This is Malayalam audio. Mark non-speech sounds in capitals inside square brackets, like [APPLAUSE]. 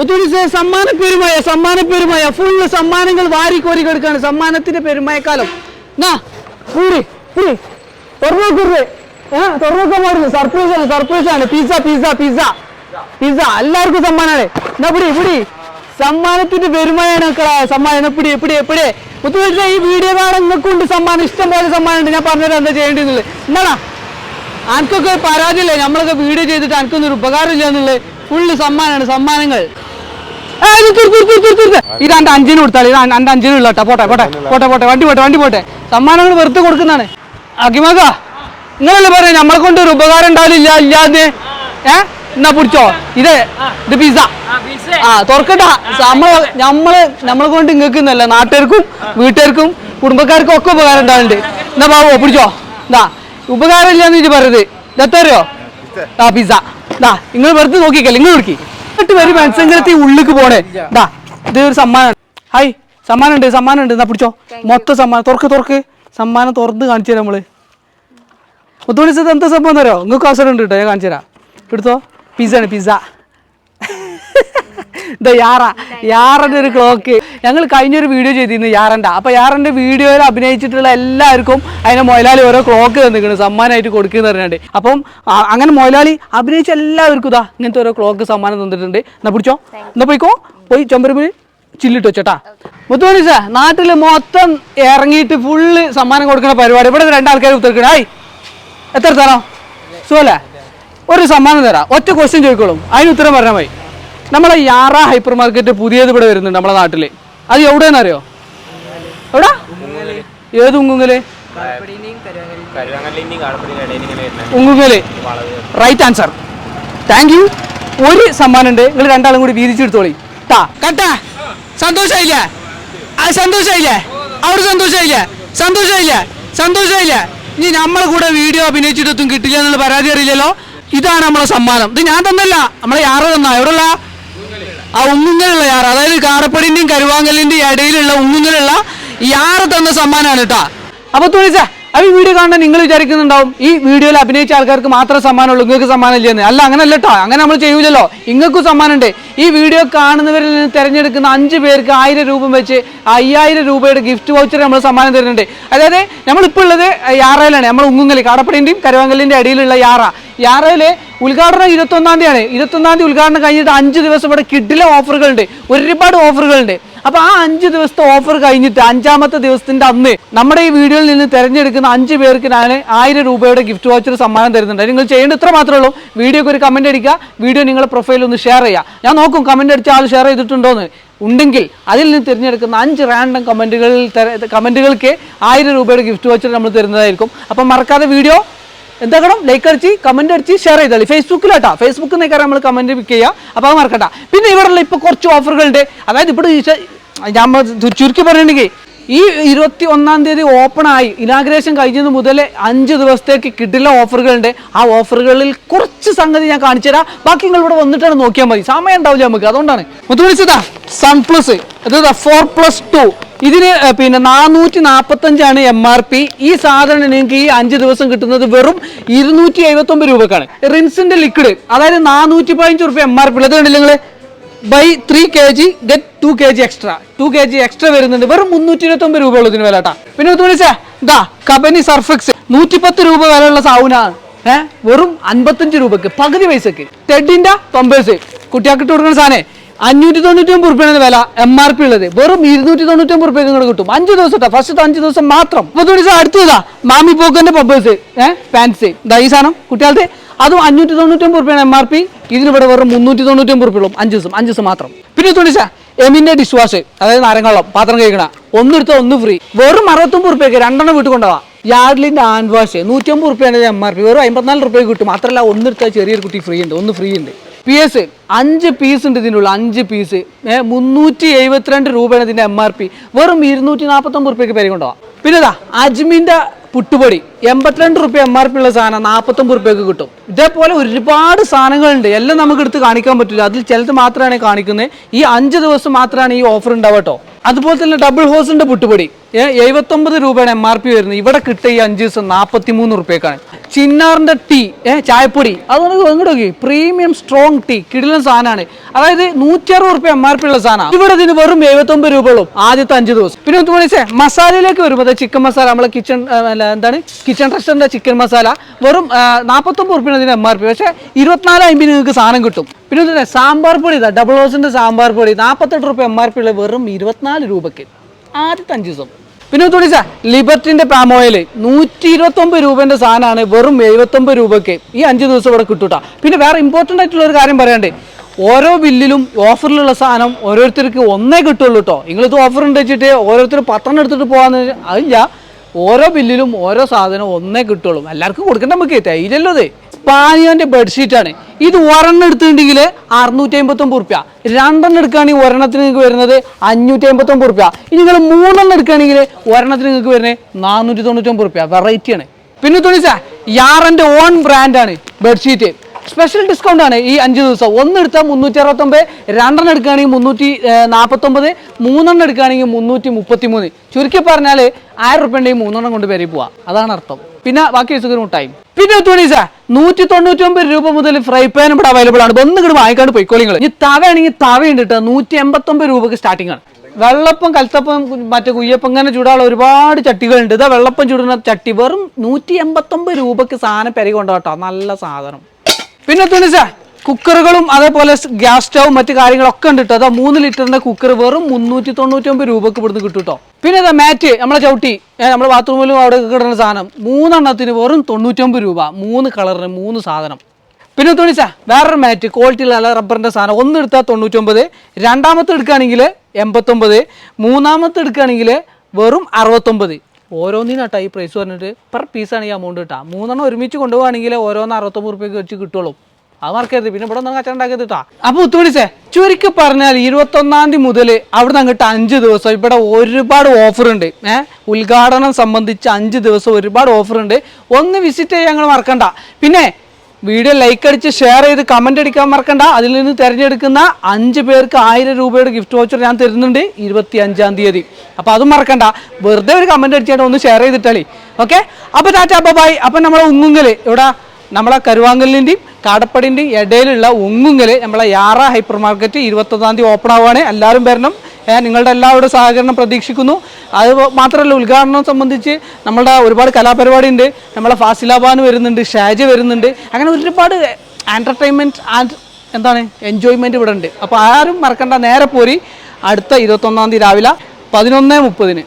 ഒത്തുവിളിച്ച് സമ്മാന പെരുമയ സമ്മാന പെരുമയ ഫുള്ള് സമ്മാനങ്ങൾ വാരി കോരി കൊടുക്കാണ് സമ്മാനത്തിന്റെ പെരുമയക്കാലം സർപ്രൈസ് ആണ് സർപ്രൈസ് ആണ്. പിസ പിസ പിസ പിസ എല്ലാവർക്കും സമ്മാനാണ് എന്നാ പിടി പിടി. സമ്മാനത്തിന്റെ പെരുമയാണ് മക്കളെ സമ്മാനം. എപ്പിടി എപ്പിടി എപ്പിടി പിടി. ഒത്തുവിളിച്ച ഈ വീഡിയോ കാണാൻ നിങ്ങൾക്കുണ്ട് സമ്മാനം. ഇഷ്ടം പോലെ സമ്മാനമുണ്ട്. ഞാൻ പറഞ്ഞത് എന്താ ചെയ്യേണ്ടത് എന്നാടാ അനക്കൊക്കെ പരാതിയില്ലേ? നമ്മളൊക്കെ വീഡിയോ ചെയ്തിട്ട് എനിക്കൊന്നും ഒരു ഉപകാരമില്ല എന്നുള്ളത്. ഫുള്ള് സമ്മാനമാണ് സമ്മാനങ്ങൾ. ഇത്. ഇത് എന്റെ അഞ്ചിന് കൊടുത്താൽ ഇത് എന്റെ അഞ്ചിന് ഉള്ള പോട്ടെ പോട്ടെ പോട്ടെ പോട്ടെ. വണ്ടി പോട്ടെ വണ്ടി പോട്ടെ. സമ്മാനങ്ങൾ വെറുതെ കൊടുക്കുന്നതാണ്. അഖിമക നിങ്ങളല്ലേ പറയാ നമ്മളെ കൊണ്ട് ഒരു ഉപകാരം ഉണ്ടാവില്ല ഇല്ലാന്ന്? ഏ? എന്നാ പിടിച്ചോ. ഇത് ഇത് പിസ ആ തുറക്കട്ട നമ്മൾ നമ്മൾ നമ്മളെ കൊണ്ട് നിങ്ങൾക്ക് എന്നല്ല നാട്ടുകാർക്കും വീട്ടുകാർക്കും കുടുംബക്കാർക്കും ഒക്കെ ഉപകാരം ഉണ്ടാവുന്നുണ്ട്. എന്നാ പാവോ പിടിച്ചോ. ഇതാ ഉപകാരം ഇല്ലാന്ന് ഇത് പറയുന്നത് ഇതെത്തറിയോ ആ പിസ ദാ നിങ്ങൾ വെറുതെ നോക്കിക്കല്ലേ നിങ്ങൾ നോക്കി എന്നിട്ട് വരും. മനസ്സങ്കരത്തി ഉള്ളിക്ക് പോണേ. ദാ ഇത് ഒരു സമ്മാനം. ഹായ് സമ്മാനം ഉണ്ട് സമ്മാനം ഉണ്ട് എന്നാ പിടിച്ചോ മൊത്തം സമ്മാനം. തുറക്ക് തുറക്ക്. സമ്മാനം തുറന്ന് കാണിച്ചു തരാം നമ്മൾ. ഒത്തുവിളിച്ചത് എന്താ സംഭവം എന്നറിയോ നിങ്ങൾക്ക് അവസരം ഉണ്ട് കേട്ടോ ഞാൻ കാണിച്ചു തരാം. എടുത്തോ? പിസ്സ ആണ് പിസ്സ ഇതാ [LAUGHS] യാറ. യാറന്റെ ഒരു ക്ലോക്ക് ഞങ്ങൾ കഴിഞ്ഞൊരു വീഡിയോ ചെയ്തിരുന്നു യാറണ്ട. അപ്പോൾ യാറന്റെ വീഡിയോയിൽ അഭിനയിച്ചിട്ടുള്ള എല്ലാവർക്കും അതിനെ മൊയലാളി ഓരോ ക്ലോക്ക് തന്നിരിക്കുന്നു. സമ്മാനമായിട്ട് കൊടുക്കുന്ന പറഞ്ഞാണ്ട് അപ്പം അങ്ങനെ മൊയലാളി അഭിനയിച്ച എല്ലാവർക്കും ഇതാ ഇങ്ങനത്തെ ഓരോ ക്ലോക്ക് സമ്മാനം തന്നിട്ടുണ്ട്. എന്നാ പിടിച്ചോ? എന്നാ പോയിക്കോ? പോയി ചൊമ്പരമ്പിൽ ചില്ലിട്ട് വെച്ചോട്ടാ. മുത്തുമണി സാർ നാട്ടിൽ മൊത്തം ഇറങ്ങിയിട്ട് ഫുള്ള് സമ്മാനം കൊടുക്കുന്ന പരിപാടി. ഇവിടെ രണ്ടാൾക്കാർ ഉത്തരക്കണേ ആയി എത്ര തരാം? സുഖല്ലേ? ഒരു സമ്മാനം തരാം. ഒറ്റ ക്വസ്റ്റ്യൻ ചോദിക്കോളും. അതിന് ഉത്തരം പറഞ്ഞാൽ മതി. നമ്മളെ യാറ ഹൈപ്പർ മാർക്കറ്റ് പുതിയത് ഇവിടെ വരുന്നുണ്ട് നമ്മളെ നാട്ടിൽ. അത് എവിടെയെന്നറിയോ എവിടാ? ഏത് ഉങ്ങുങ്ങൽ. ഉങ്ങുങ്ങൽ റൈറ്റ് ആൻസർ താങ്ക് യു ഒരു സമ്മാനം ഉണ്ട് നിങ്ങൾ രണ്ടാളും കൂടി വീതിച്ചെടുത്തോളി. ടാ കട്ടാ. സന്തോഷമായില്ലേ ആ സന്തോഷായില്ലേ? അവിടെ സന്തോഷമായില്ലേ സന്തോഷമായില്ലേ സന്തോഷമായില്ലേ ഇനി നമ്മളെ കൂടെ വീഡിയോ അഭിനയിച്ചിട്ടൊന്നും കിട്ടില്ല എന്നുള്ള പരാതി അറിയില്ലല്ലോ. ഇതാണ് നമ്മളെ സമ്മാനം. ഇത് ഞാൻ തന്നല്ല. നമ്മളെ യാറ തന്നാ. എവിടെയുള്ള ആ ഉങ്ങുങ്ങലുള്ള യാറ് അതായത് കാറപ്പടിന്റെയും കരുവാങ്കലിന്റെയും ഇടയിലുള്ള ഉങ്ങുങ്ങലുള്ള യാറ് തന്ന സമ്മാനമാണ് അപ്പൊ തുണിച്ച അപ്പൊ ഈ വീഡിയോ കാണാൻ നിങ്ങൾ വിചാരിക്കുന്നുണ്ടാവും ഈ വീഡിയോയിൽ അഭിനയിച്ച ആൾക്കാർക്ക് മാത്രം സമ്മാനമുള്ളൂ നിങ്ങൾക്ക് സമ്മാനം ഇല്ലെന്ന് അല്ല അങ്ങനെ അല്ല കേട്ടോ അങ്ങനെ നമ്മൾ ചെയ്യൂലല്ലോ. നിങ്ങൾക്കും സമ്മാനമുണ്ട്. ഈ വീഡിയോ കാണുന്നവരിൽ നിന്ന് തിരഞ്ഞെടുക്കുന്ന അഞ്ച് പേർക്ക് ആയിരം രൂപ വെച്ച് അയ്യായിരം രൂപയുടെ ഗിഫ്റ്റ് വൗച്ചർ നമ്മൾ സമ്മാനം തരുന്നുണ്ട്. അതായത് നമ്മളിപ്പോൾ ഉള്ളത് യാറയിലാണ് നമ്മൾ ഉങ്ങുങ്ങലി കാടപ്പടിന്റെയും കരുവാങ്കലിന്റെ ഇടയിലുള്ള യാറ. യാറയിലെ ഉദ്ഘാടനം ഇരുപത്തൊന്നാം തീയതിയാണ്. ഇരുപത്തൊന്നാം തീയതി ഉദ്ഘാടനം കഴിഞ്ഞിട്ട് അഞ്ച് ദിവസം ഇവിടെ കിഡിലെ ഓഫറുകളുണ്ട്. ഒരുപാട് ഓഫറുകളുണ്ട്. അപ്പൊ ആ അഞ്ച് ദിവസത്തെ ഓഫർ കഴിഞ്ഞിട്ട് അഞ്ചാമത്തെ ദിവസത്തിന്റെ അന്ന് നമ്മുടെ ഈ വീഡിയോയിൽ നിന്ന് തിരഞ്ഞെടുക്കുന്ന അഞ്ച് പേർക്ക് ഞാൻ ആയിരം രൂപയുടെ ഗിഫ്റ്റ് വാച്ചർ സമ്മാനം തരുന്നുണ്ട്. നിങ്ങൾ ചെയ്യേണ്ട ഇത്ര മാത്രമേ ഉള്ളൂ. വീഡിയോക്ക് ഒരു കമന്റ് അടിക്കുക. വീഡിയോ നിങ്ങളുടെ പ്രൊഫൈലിൽ ഒന്ന് ഷെയർ ചെയ്യുക. ഞാൻ നോക്കും കമന്റ് അടിച്ച ആൾ ഷെയർ ചെയ്തിട്ടുണ്ടോന്ന്. ഉണ്ടെങ്കിൽ അതിൽ നിന്ന് തിരഞ്ഞെടുക്കുന്ന അഞ്ച് റാൻഡം കമന്റുകളിൽ കമന്റുകൾക്ക് ആയിരം രൂപയുടെ ഗിഫ്റ്റ് വാച്ചർ നമ്മൾ തരുന്നതായിരിക്കും. അപ്പം മറക്കാതെ വീഡിയോ എന്താക്കണം? ലൈക്ക് അടിച്ച് കമന്റ് അടിച്ച് ഷെയർ ചെയ്താൽ ഫേസ്ബുക്കിലാട്ടാ ഫേസ്ബുക്കിൽ നിന്നൊക്കെ നമ്മൾ കമന്റ് പിക്ക് ചെയ്യുക അപ്പോൾ അത് മറക്കട്ടെ പിന്നെ ഇവിടെ ഇപ്പോൾ കുറച്ച് ഓഫറുകളുണ്ട് അതായത് ഇവിടെ ഞാൻ ചുരുക്കി പറഞ്ഞിട്ടുണ്ടെങ്കിൽ ഈ ഇരുപത്തി ഒന്നാം തീയതി ഓപ്പൺ ആയി. ഇനാഗ്രേഷൻ കഴിഞ്ഞത് മുതൽ അഞ്ച് ദിവസത്തേക്ക് കിട്ടില്ല ഓഫറുകളുണ്ട്. ആ ഓഫറുകളിൽ കുറച്ച് സംഗതി ഞാൻ കാണിച്ചു തരാം ബാക്കി നിങ്ങൾ ഇവിടെ വന്നിട്ടാണ് നോക്കിയാൽ മതി. സമയം ഉണ്ടാവില്ല നമുക്ക്. അതുകൊണ്ടാണ്. മുത്തു വിളിച്ചതാ സൺ പ്ലസ് ഇത് ഫോർ പ്ലസ് ടു ഇതിന് പിന്നെ നാനൂറ്റി നാൽപ്പത്തഞ്ചാണ് എം ആർ പി ഈ സാധനം നിങ്ങൾക്ക് ഈ അഞ്ച് ദിവസം കിട്ടുന്നത് വെറും ഇരുന്നൂറ്റി എഴുപത്തി ഒമ്പത് രൂപക്കാണ്. റിൻസിന്റെ ലിക്വിഡ് അതായത് നാനൂറ്റി പതിനഞ്ച് റുപ്യ എം ആർ പി ഉള്ളത് കണ്ടില്ല നിങ്ങൾ buy three K G get two K G extra two K G extra വരുന്നുണ്ട്. വെറും മുന്നൂറ്റി ഇരുപത്തി ഒമ്പത് രൂപ ഉള്ളതിന് വില കേട്ടാ പിന്നെ ഇത് വിളിച്ചാ ഇതാ കബനി സർഫെക്സ് നൂറ്റിപ്പത്ത് രൂപ വിലയുള്ള സാവുനാണ് ഏഹ് വെറും അൻപത്തഞ്ച് രൂപക്ക് പകുതി പൈസക്ക്. ടെഡിന്റെ പമ്പേഴ്സ് കുട്ടിയാക്കിട്ട് കൊടുക്കുന്ന സാധനം അഞ്ഞൂറ്റി തൊണ്ണൂറ്റി ഒമ്പത് റുപ്യാണ് വില എം ആർ പി ഉള്ളത്. വെറും ഇരുന്നൂറ്റി തൊണ്ണൂറ്റി ഒമ്പത് റുപ്യക്ക് നിങ്ങൾ കിട്ടും. അഞ്ച് ദിവസം ഫസ്റ്റ് അഞ്ച് ദിവസം മാത്രം. അപ്പൊ ദിവസം അടുത്തതാ മാമി പോക്കന്റെ പമ്പേഴ്സ് ഏഹ് പാൻസ് ഇതാ ഈ സാധനം കുട്ടികളുടെ അതും അഞ്ഞൂറ്റി തൊണ്ണൂറ്റി ഒമ്പത് റുപ്യാണ് എം ആർ പി ഇതിനിവിടെ വെറും മുന്നൂറ്റി തൊണ്ണൂറ്റി ഒമ്പത് റുപ്യുള്ളൂ അഞ്ച് ദിവസം അഞ്ച് ദിവസം മാത്രം. പിന്നെ തുണിച്ച എമിന്റെ ഡിഷ് വാഷ് അതായത് നാരങ്ങാളം പാത്രം കഴിക്കണ ഒന്നെടുത്ത ഒന്ന് ഫ്രീ വെറും അറുപത്തൊമ്പത് റുപ്യക്ക് രണ്ടെണ്ണം വീട്ടിൽ കൊണ്ടുപോകാം യാർഡിലിന്റെ ഹാൻഡ് വാഷ് നൂറ്റമ്പത് റുപ്യാണ് എം ആർ പി വെറും അമ്പത്തിനാല് റുപ്യ കിട്ടും. മാത്രമല്ല ഒന്നെടുത്താൽ ചെറിയൊരു കുട്ടി ഫ്രീ ഉണ്ട് ഒന്ന് ഫ്രീ ഉണ്ട്. പി എസ് അഞ്ച് പീസ് ഉണ്ട് ഇതിനുള്ള അഞ്ച് പീസ് മുന്നൂറ്റി എഴുപത്തിരണ്ട് രൂപയാണ് ഇതിന്റെ എം ആർ പി വെറും ഇരുന്നൂറ്റി നാൽപ്പത്തൊമ്പത് റുപ്യക്ക് പേര് കൊണ്ടുപോകാം പിന്നെ ഇതാ അജ്മിന്റെ പുട്ടുപൊടി. എൺപത്തിരണ്ട് റുപ്യ എം ആർ പി ഉള്ള സാധനം നാൽപ്പത്തൊമ്പത് റുപ്യക്ക് കിട്ടും. ഇതേപോലെ ഒരുപാട് സാധനങ്ങളുണ്ട്. എല്ലാം നമുക്ക് എടുത്ത് കാണിക്കാൻ പറ്റില്ല. അതിൽ ചിലത് മാത്രമാണ് കാണിക്കുന്നത്. ഈ അഞ്ച് ദിവസം മാത്രമാണ് ഈ ഓഫർ ഉണ്ടാവട്ടോ അതുപോലെ തന്നെ ഡബിൾ ഹോസിന്റെ പുട്ടുപൊടി. എഴുപത്തൊമ്പത് രൂപയാണ് എം ആർ പി വരുന്നത്. ഇവിടെ കിട്ടുക ഈ അഞ്ച് ദിവസം നാൽപ്പത്തി മൂന്ന് റുപ്യക്കാണ്. ചിന്നാറിന്റെ ടീ ഏ ചായപ്പൊടി. ഇങ്ങോട്ട് നോക്കി. പ്രീമിയം സ്ട്രോങ് ടീ കിടിലൻ സാധനമാണ് അതായത് നൂറ്റി അറുപത് റുപ്യ എം ആർ പി ഉള്ള സാധനമാണ് ഇവിടെ ഇതിന് വെറും എഴുപത്തൊമ്പത് രൂപയുള്ളൂ ആദ്യത്തെ അഞ്ച് ദിവസം. പിന്നെ ഒന്ന് വിളിച്ചേ മസാലയിലേക്ക് വരുമ്പോൾ ചിക്കൻ മസാല നമ്മളെ കിച്ചൺ എന്താണ്? കിച്ചൺ ട്രസ്റ്ററിന്റെ ചിക്കൻ മസാല വെറും നാൽപ്പത്തൊമ്പത് റുപ്യാണ് ഇതിന് എം ആർ പി പക്ഷേ ഇരുപത്തിനാല് അമ്പതിന് നിങ്ങൾക്ക് സാധനം കിട്ടും. പിന്നെ ഒന്ന് സാമ്പാർ പൊടി ഇതാ ഡബിൾ ഹോസിന്റെ സാമ്പാർ പൊടി നാൽപ്പത്തെട്ട് റുപ്യ എം ആർ പി ഉള്ള വെറും ഇരുപത്തിനാല് രൂപയ്ക്ക്. ആദ്യത്തെ അഞ്ച് ദിവസം. പിന്നെ തുണിച്ച ലിബർട്ടിന്റെ പാം ഓയിൽ നൂറ്റി ഇരുപത്തൊമ്പത് സാധനമാണ് വെറും എഴുപത്തൊമ്പത് രൂപയ്ക്ക്. ഈ അഞ്ച് ദിവസം ഇവിടെ കിട്ടൂട്ടാ. പിന്നെ വേറെ ഇമ്പോർട്ടന്റ് ആയിട്ടുള്ള ഒരു കാര്യം പറയണ്ടേ ഓരോ ബില്ലിലും ഓഫറിലുള്ള സാധനം ഓരോരുത്തർക്ക് ഒന്നേ കിട്ടുള്ളൂ കേട്ടോ നിങ്ങളിത് ഓഫർ ഉണ്ട് വെച്ചിട്ട് ഓരോരുത്തർ പത്തെണ്ണം എടുത്തിട്ട് പോകാന്ന് അതില്ല. ഓരോ ബില്ലിലും ഓരോ സാധനം ഒന്നേ കിട്ടുള്ളൂ. എല്ലാവർക്കും കൊടുക്കണ്ട നമുക്ക് തൈരല്ലോ അത് പാനിയോന്റെ ബെഡ്ഷീറ്റാണ് ഇത് ഒരെണ്ണം എടുത്തിട്ടുണ്ടെങ്കിൽ അറുന്നൂറ്റി അമ്പത്തൊമ്പത് റുപ്യ രണ്ടെണ്ണം എടുക്കുകയാണെങ്കിൽ ഒരെണ്ണത്തിന് നിങ്ങൾക്ക് വരുന്നത് അഞ്ഞൂറ്റി അമ്പത്തൊമ്പത് റുപ്യ ഇനി നിങ്ങൾ മൂന്നെണ്ണം എടുക്കുകയാണെങ്കിൽ ഒരെണ്ണത്തിന് നിങ്ങൾക്ക് വരുന്നത് നാനൂറ്റി തൊണ്ണൂറ്റൊമ്പത് റുപ്യ വെറൈറ്റിയാണ് പിന്നെ തുണിച്ച യാറിന്റെ ഓൺ ബ്രാൻഡാണ് ബെഡ്ഷീറ്റ് സ്പെഷ്യൽ ഡിസ്കൗണ്ട് ആണ് ഈ അഞ്ച് ദിവസം. ഒന്ന് എടുത്താൽ മുന്നൂറ്റി അറുപത്തൊമ്പത് രണ്ടെണ്ണം എടുക്കുകയാണെങ്കിൽ മുന്നൂറ്റി നാൽപ്പത്തൊമ്പത് മൂന്നെണ്ണം എടുക്കുകയാണെങ്കിൽ മുന്നൂറ്റി മുപ്പത്തി മൂന്ന് ചുരുക്കി പറഞ്ഞാൽ ആയിരം റുപ്യ മൂന്നെണ്ണം കൊണ്ട് പേരി പോവാം. അതാണ് അർത്ഥം. പിന്നെ ബാക്കി ദിവസം ടൈം പിന്നെ തുണീസ നൂറ്റി തൊണ്ണൂറ്റി ഒമ്പത് രൂപ മുതൽ ഫ്രൈ പാൻ ഇവിടെ അവൈലബിൾ ആണ്. ഒന്ന് ഇങ്ങോട്ട് വാങ്ങിക്കാണ്ട് പോയിക്കോളിങ്ങൾ ഈ തവയാണെങ്കിൽ തവയുണ്ട് കേട്ടോ നൂറ്റി എൺപത്തൊമ്പത് രൂപക്ക് സ്റ്റാർട്ടിംഗ് ആണ്. വെള്ളപ്പം കൽത്തപ്പം മറ്റേ കുയ്യപ്പം ഇങ്ങനെ ചൂടാനുള്ള ഒരുപാട് ചട്ടികളുണ്ട്. ഇതാ വെള്ളപ്പം ചൂടുന്ന ചട്ടി വെറും നൂറ്റി എൺപത്തൊമ്പത് രൂപക്ക് സാധനം പെരി കൊണ്ടുപോട്ടോ നല്ല സാധനം. പിന്നെ തുണിസ കുക്കറുകളും അതേപോലെ ഗ്യാസ് സ്റ്റൗവും മറ്റു കാര്യങ്ങളൊക്കെ ഉണ്ട് കേട്ടോ. അതാ മൂന്ന് ലിറ്ററിന്റെ കുക്കർ വെറും മുന്നൂറ്റി തൊണ്ണൂറ്റി ഒമ്പത് രൂപക്ക് ഇവിടുന്ന് കിട്ടും കേട്ടോ. പിന്നെ അതാ മാറ്റ് നമ്മളെ ചവിട്ടി. നമ്മുടെ ബാത്റൂമിലും അവിടെ കിടന്ന സാധനം. മൂന്നെണ്ണത്തിന് വെറും തൊണ്ണൂറ്റൊമ്പത് രൂപ. മൂന്ന് കളറിന് മൂന്ന് സാധനം. പിന്നെ തുണിച്ച വേറൊരു മാറ്റ് ക്വാളിറ്റി ഉള്ള റബ്ബറിന്റെ സാധനം. ഒന്ന് എടുത്താൽ തൊണ്ണൂറ്റൊമ്പത് രണ്ടാമത്തെ എടുക്കുകയാണെങ്കിൽ എൺപത്തൊമ്പത് മൂന്നാമത്തെ എടുക്കുകയാണെങ്കിൽ വെറും അറുപത്തൊമ്പത്. ഓരോന്നിനാട്ടാ ഈ പ്രൈസ് പറഞ്ഞിട്ട്. പെർ പീസാണ് ഈ എമൗണ്ട് കിട്ടുക മൂന്നെണ്ണം ഒരുമിച്ച് കൊണ്ടുപോകുകയാണെങ്കിൽ ഓരോന്ന് അറുപത്തൊമ്പത് റുപ്യക്ക് വെച്ച് കിട്ടുള്ളൂ. അത് മറക്കരുത് പിന്നെ ഇവിടെ ഒന്നും കച്ചവടം ഉണ്ടാക്കരുത് കേട്ടോ അപ്പൊ ഉത്തുപിടിച്ചേ ചുരുക്കി പറഞ്ഞാൽ ഇരുപത്തൊന്നാം തീയതി മുതൽ അവിടെ നിന്ന് അങ്ങോട്ട് അഞ്ച് ദിവസം ഇവിടെ ഒരുപാട് ഓഫർ ഉണ്ട്. ഏഹ് ഉദ്ഘാടനം സംബന്ധിച്ച് അഞ്ച് ദിവസം ഒരുപാട് ഓഫർ ഉണ്ട്. ഒന്ന് വിസിറ്റ് ചെയ്യാൻ ഞങ്ങൾ മറക്കണ്ട. പിന്നെ വീഡിയോ ലൈക്ക് അടിച്ച് ഷെയർ ചെയ്ത് കമന്റ് അടിക്കാൻ മറക്കണ്ട. അതിൽ നിന്ന് തിരഞ്ഞെടുക്കുന്ന അഞ്ച് പേർക്ക് ആയിരം രൂപയുടെ ഗിഫ്റ്റ് വോച്ചർ ഞാൻ തരുന്നുണ്ട് ഇരുപത്തി അഞ്ചാം തീയതി. അപ്പോൾ അതും മറക്കണ്ട. വെറുതെ ഒരു കമന്റ് അടിച്ചാൽ ഒന്ന് ഷെയർ ചെയ്തിട്ടാളി. ഓക്കെ അപ്പോൾ ടാറ്റ ബൈ അപ്പം നമ്മളെ ഉങ്ങുങ്ങൽ ഇവിടെ നമ്മളെ കരുവാങ്കലിന്റെയും കാടപ്പടിന്റെയും ഇടയിലുള്ള ഉങ്ങുങ്ങൽ നമ്മളെ യാറ ഹൈപ്പർ മാർക്കറ്റ് ഇരുപത്തൊന്നാം തീയതി ഓപ്പൺ ആവുകയാണ് എല്ലാവരും വരണം. നിങ്ങളുടെ എല്ലാവരുടെ സഹകരണം പ്രതീക്ഷിക്കുന്നു. അത് മാത്രമല്ല ഉദ്ഘാടനം സംബന്ധിച്ച് നമ്മളുടെ ഒരുപാട് കലാപരിപാടി ഉണ്ട് നമ്മളെ ഫാസിലാബാൻ വരുന്നുണ്ട് ഷാജി വരുന്നുണ്ട്. അങ്ങനെ ഒരുപാട് എന്റർടൈൻമെന്റ് ആൻഡ് എന്താണ് എൻജോയ്മെന്റ് ഇവിടെ ഉണ്ട്. അപ്പോൾ ആരും മറക്കണ്ട നേരെ പോരി അടുത്ത ഇരുപത്തൊന്നാം തീയതി രാവിലെ പതിനൊന്ന് മുപ്പതിന്.